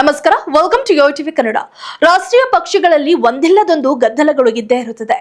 ನಮಸ್ಕಾರ welcome to Yo TV Kannada ರಾಷ್ಟ್ರೀಯ ಪಕ್ಷಗಳಲ್ಲಿ ಒಂದಿಲ್ಲದೊಂದು ಗದ್ದಲಗಳು ಇದ್ದೇ ಇರುತ್ತದೆ.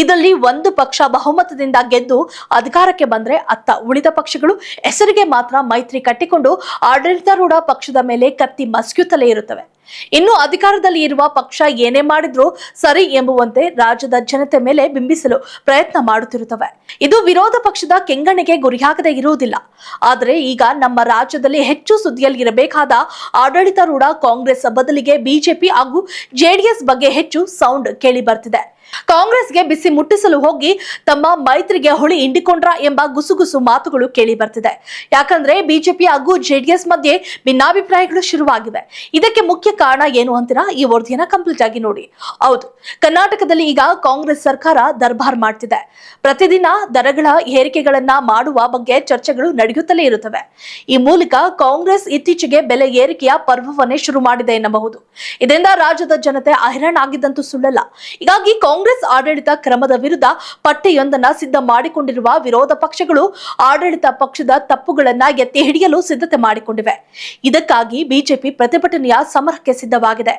ಇದರಲ್ಲಿ ಒಂದು ಪಕ್ಷ ಬಹುಮತದಿಂದ ಗೆದ್ದು ಅಧಿಕಾರಕ್ಕೆ ಬಂದ್ರೆ ಅತ್ತ ಉಳಿದ ಪಕ್ಷಗಳು ಹೆಸರಿಗೆ ಮಾತ್ರ ಮೈತ್ರಿ ಕಟ್ಟಿಕೊಂಡು ಆಡಳಿತಾರೂಢ ಪಕ್ಷದ ಮೇಲೆ ಕತ್ತಿ ಮಸ್ಕ್ಯುತ್ತಲೇ ಇರುತ್ತವೆ ಇನ್ನು ಅಧಿಕಾರದಲ್ಲಿ ಇರುವ ಪಕ್ಷ ಏನೇ ಮಾಡಿದ್ರೂ ಸರಿ ಎಂಬುವಂತೆ ರಾಜ್ಯದ ಜನತೆ ಮೇಲೆ ಬಿಂಬಿಸಲು ಪ್ರಯತ್ನ ಮಾಡುತ್ತಿರುತ್ತವೆ. ಇದು ವಿರೋಧ ಪಕ್ಷದ ಕೆಂಗಣ್ಣಿಗೆ ಗುರಿಯಾಗದೆ ಇರುವುದಿಲ್ಲ. ಆದರೆ ಈಗ ನಮ್ಮ ರಾಜ್ಯದಲ್ಲಿ ಹೆಚ್ಚು ಸುದ್ದಿಯಲ್ಲಿ ಇರಬೇಕಾದ ಆಡಳಿತಾರೂಢ ಕಾಂಗ್ರೆಸ್ ಬದಲಿಗೆ ಬಿಜೆಪಿ ಹಾಗೂ ಜೆಡಿಎಸ್ ಬಗ್ಗೆ ಹೆಚ್ಚು ಸೌಂಡ್ ಕೇಳಿ ಬರ್ತಿದೆ. ಕಾಂಗ್ರೆಸ್ಗೆ ಬಿಸಿ ಮುಟ್ಟಿಸಲು ಹೋಗಿ ತಮ್ಮ ಮೈತ್ರಿಗೆ ಹುಳಿ ಇಂಡಿಕೊಂಡ್ರ ಎಂಬ ಗುಸುಗುಸು ಮಾತುಗಳು ಕೇಳಿ ಬರ್ತಿದೆ. ಯಾಕಂದ್ರೆ ಬಿಜೆಪಿ ಹಾಗೂ ಜೆಡಿಎಸ್ ಮಧ್ಯೆ ಭಿನ್ನಾಭಿಪ್ರಾಯಗಳು ಶುರುವಾಗಿವೆ. ಇದಕ್ಕೆ ಮುಖ್ಯ ಕಾರಣ ಏನು ಅಂತೀರಾ? ಈ ವರದಿಯನ್ನ ಕಂಪ್ಲೀಟ್ ಆಗಿ ನೋಡಿ. ಹೌದು, ಕರ್ನಾಟಕದಲ್ಲಿ ಈಗ ಕಾಂಗ್ರೆಸ್ ಸರ್ಕಾರ ದರ್ಬಾರ್ ಮಾಡ್ತಿದೆ. ಪ್ರತಿದಿನ ದರಗಳ ಏರಿಕೆಗಳನ್ನ ಮಾಡುವ ಬಗ್ಗೆ ಚರ್ಚೆಗಳು ನಡೆಯುತ್ತಲೇ ಇರುತ್ತವೆ. ಈ ಮೂಲಕ ಕಾಂಗ್ರೆಸ್ ಇತ್ತೀಚೆಗೆ ಬೆಲೆ ಏರಿಕೆಯ ಪರ್ವವನ್ನೇ ಶುರು ಮಾಡಿದೆ ಎನ್ನಬಹುದು. ಇದರಿಂದ ರಾಜ್ಯದ ಜನತೆ ಆಗಿದ್ದಂತೂ ಸುಳ್ಳಲ್ಲ. ಹೀಗಾಗಿ ಕಾಂಗ್ರೆಸ್ ಆಡಳಿತ ಕ್ರಮದ ವಿರುದ್ಧ ಪಟ್ಟಿಯೊಂದನ್ನ ಸಿದ್ಧ ಮಾಡಿಕೊಂಡಿರುವ ವಿರೋಧ ಪಕ್ಷಗಳು ಆಡಳಿತ ಪಕ್ಷದ ತಪ್ಪುಗಳನ್ನ ಎತ್ತಿ ಹಿಡಿಯಲು ಸಿದ್ಧತೆ ಮಾಡಿಕೊಂಡಿವೆ. ಇದಕ್ಕಾಗಿ ಬಿಜೆಪಿ ಪ್ರತಿಭಟನೆಯ ಸಮರಕ್ಕೆ ಸಿದ್ಧವಾಗಿದೆ.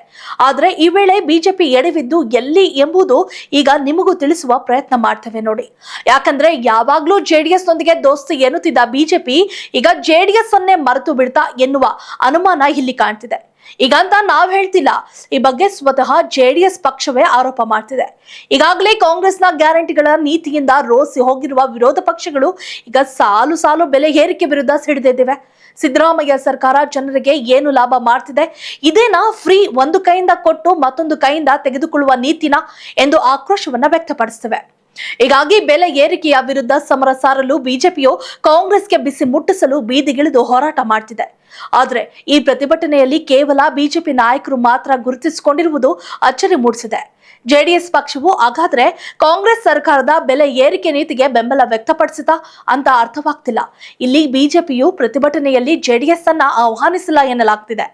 ಆದರೆ ಈ ವೇಳೆ ಬಿಜೆಪಿ ಎಡವಿದ್ದು ಎಲ್ಲಿ ಎಂಬುದು ಈಗ ನಿಮಗೂ ತಿಳಿಸುವ ಪ್ರಯತ್ನ ಮಾಡ್ತೇವೆ ನೋಡಿ. ಯಾಕಂದ್ರೆ ಯಾವಾಗ್ಲೂ ಜೆಡಿಎಸ್ ನೊಂದಿಗೆ ದೋಸ್ತಿ ಎನ್ನುತ್ತಿದ್ದ ಬಿಜೆಪಿ ಈಗ ಜೆಡಿಎಸ್ ಅನ್ನೇ ಮರೆತು ಬಿಡ್ತಾ ಎನ್ನುವ ಅನುಮಾನ ಇಲ್ಲಿ ಕಾಣ್ತಿದೆ. ಈಗಂತ ನಾವ್ ಹೇಳ್ತಿಲ್ಲ, ಈ ಬಗ್ಗೆ ಸ್ವತಃ ಜೆಡಿಎಸ್ ಪಕ್ಷವೇ ಆರೋಪ ಮಾಡ್ತಿದೆ. ಈಗಾಗಲೇ ಕಾಂಗ್ರೆಸ್ನ ಗ್ಯಾರಂಟಿಗಳ ನೀತಿಯಿಂದ ರೋಸಿ ಹೋಗಿರುವ ವಿರೋಧ ಪಕ್ಷಗಳು ಈಗ ಸಾಲು ಸಾಲು ಬೆಲೆ ಏರಿಕೆ ವಿರುದ್ಧ ಸಿಡಿದಿವೆ ಸಿದ್ದರಾಮಯ್ಯ ಸರ್ಕಾರ ಜನರಿಗೆ ಏನು ಲಾಭ ಮಾಡ್ತಿದೆ, ಇದೇನಾ ಫ್ರೀ ಒಂದು ಕೈಯಿಂದ ಕೊಟ್ಟು ಮತ್ತೊಂದು ಕೈಯಿಂದ ತೆಗೆದುಕೊಳ್ಳುವ ನೀತಿನ ಎಂದು ಆಕ್ರೋಶವನ್ನ ವ್ಯಕ್ತಪಡಿಸುತ್ತವೆ ಹೀಗಾಗಿ ಬೆಲೆ ಏರಿಕೆಯ ವಿರುದ್ಧ ಸಮರ ಸಾರಲು ಬಿಜೆಪಿಯು ಕಾಂಗ್ರೆಸ್ಗೆ ಬಿಸಿ ಮುಟ್ಟಿಸಲು ಬೀದಿಗಿಳಿದು ಹೋರಾಟ ಮಾಡ್ತಿದೆ. ಆದರೆ ಈ ಪ್ರತಿಭಟನೆಯಲ್ಲಿ ಕೇವಲ ಬಿಜೆಪಿ ನಾಯಕರು ಮಾತ್ರ ಗುರುತಿಸಿಕೊಂಡಿರುವುದು ಅಚ್ಚರಿ ಮೂಡಿಸಿದೆ. ಜೆಡಿಎಸ್ ಪಕ್ಷವು ಹಾಗಾದ್ರೆ ಕಾಂಗ್ರೆಸ್ ಸರ್ಕಾರದ ಬೆಲೆ ಏರಿಕೆ ನೀತಿಗೆ ಬೆಂಬಲ ವ್ಯಕ್ತಪಡಿಸಿದ ಅಂತ ಅರ್ಥವಾಗ್ತಿಲ್ಲ. ಇಲ್ಲಿ ಬಿಜೆಪಿಯು ಪ್ರತಿಭಟನೆಯಲ್ಲಿ ಜೆಡಿಎಸ್ ಅನ್ನ ಆಹ್ವಾನಿಸಿಲ್ಲ ಎನ್ನಲಾಗ್ತಿದೆ.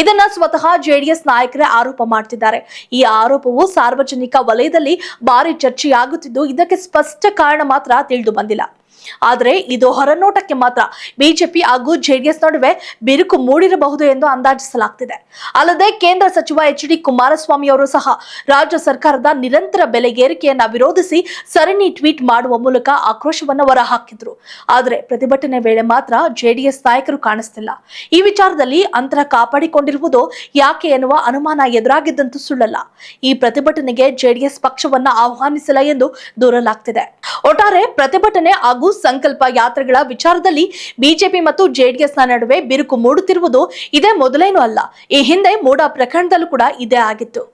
ಇದನ್ನ ಸ್ವತಃ ಜೆಡಿಎಸ್ ನಾಯಕರೇ ಆರೋಪ ಮಾಡ್ತಿದ್ದಾರೆ. ಈ ಆರೋಪವು ಸಾರ್ವಜನಿಕ ವಲಯದಲ್ಲಿ ಭಾರಿ ಚರ್ಚೆಯಾಗುತ್ತಿದ್ದು, ಇದಕ್ಕೆ ಸ್ಪಷ್ಟ ಕಾರಣ ಮಾತ್ರ ತಿಳಿದು ಬಂದಿಲ್ಲ. ಆದರೆ ಇದು ಹೊರನೋಟಕ್ಕೆ ಮಾತ್ರ. ಬಿಜೆಪಿ ಹಾಗೂ ಜೆಡಿಎಸ್ ನಡುವೆ ಬಿರುಕು ಮೂಡಿರಬಹುದು ಎಂದು ಅಂದಾಜಿಸಲಾಗ್ತಿದೆ. ಅಲ್ಲದೆ ಕೇಂದ್ರ ಸಚಿವ ಎಚ್ ಡಿ ಕುಮಾರಸ್ವಾಮಿ ಅವರು ಸಹ ರಾಜ್ಯ ಸರ್ಕಾರದ ನಿರಂತರ ಬೆಲೆ ಏರಿಕೆಯನ್ನ ವಿರೋಧಿಸಿ ಸರಣಿ ಟ್ವೀಟ್ ಮಾಡುವ ಮೂಲಕ ಆಕ್ರೋಶವನ್ನು ಹೊರಹಾಕಿದ್ರು. ಆದರೆ ಪ್ರತಿಭಟನೆ ವೇಳೆ ಮಾತ್ರ ಜೆಡಿಎಸ್ ನಾಯಕರು ಕಾಣಿಸ್ತಿಲ್ಲ. ಈ ವಿಚಾರದಲ್ಲಿ ಅಂತರ ಕಾಪಾಡಿಕೊಂಡಿರುವುದು ಯಾಕೆ ಎನ್ನುವ ಅನುಮಾನ ಎದುರಾಗಿದ್ದಂತೂ ಸುಳ್ಳಲ್ಲ. ಈ ಪ್ರತಿಭಟನೆಗೆ ಜೆಡಿಎಸ್ ಪಕ್ಷವನ್ನ ಆಹ್ವಾನಿಸಿಲ್ಲ ಎಂದು ದೂರಲಾಗ್ತಿದೆ. ಒಟ್ಟಾರೆ ಪ್ರತಿಭಟನೆ ಹಾಗೂ ಸಂಕಲ್ಪ ಯಾತ್ರೆಗಳ ವಿಚಾರದಲ್ಲಿ ಬಿಜೆಪಿ ಮತ್ತು ಜೆಡಿಎಸ್ನ ನಡುವೆ ಬಿರುಕು ಮೂಡುತ್ತಿರುವುದು ಇದೇ ಮೊದಲೇನೂ ಅಲ್ಲ. ಈ ಹಿಂದೆ ಮೂಡ ಪ್ರಕರಣದಲ್ಲೂ ಕೂಡ ಇದೇ ಆಗಿತ್ತು.